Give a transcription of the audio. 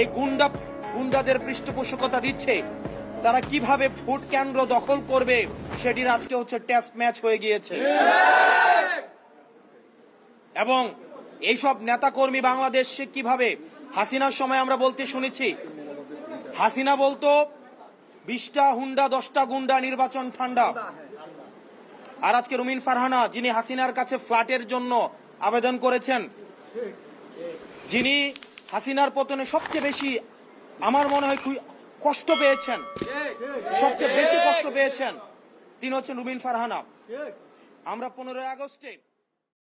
এই গুন্ডা গুন্ডাদের পৃষ্ঠপোষকতা দিচ্ছে। তারা কীভাবে ভোট কেন্দ্র দখল করবে, সেটির আজকে হচ্ছে টেস্ট ম্যাচ হয়ে গিয়েছে। এবং এইসব নেতাকর্মী বাংলাদেশে কীভাবে হাসিনার সময় আমরা বলতে শুনেছি, হাসিনা বলতো, বিশটা হুন্ডা, দশটা গুন্ডা, নির্বাচন ঠান্ডা। আর আজকে রুমিন ফারহানা, যিনি হাসিনার কাছে ফ্ল্যাটের জন্য আবেদন করেছেন, যিনি হাসিনার পতনে সবচেয়ে বেশি আমার মনে হয় কষ্ট পেয়েছেন। সবচেয়ে বেশি কষ্ট পেয়েছেন তিনি হচ্ছেন রুবিন ফারহানা। আমরা পনেরোই আগস্টে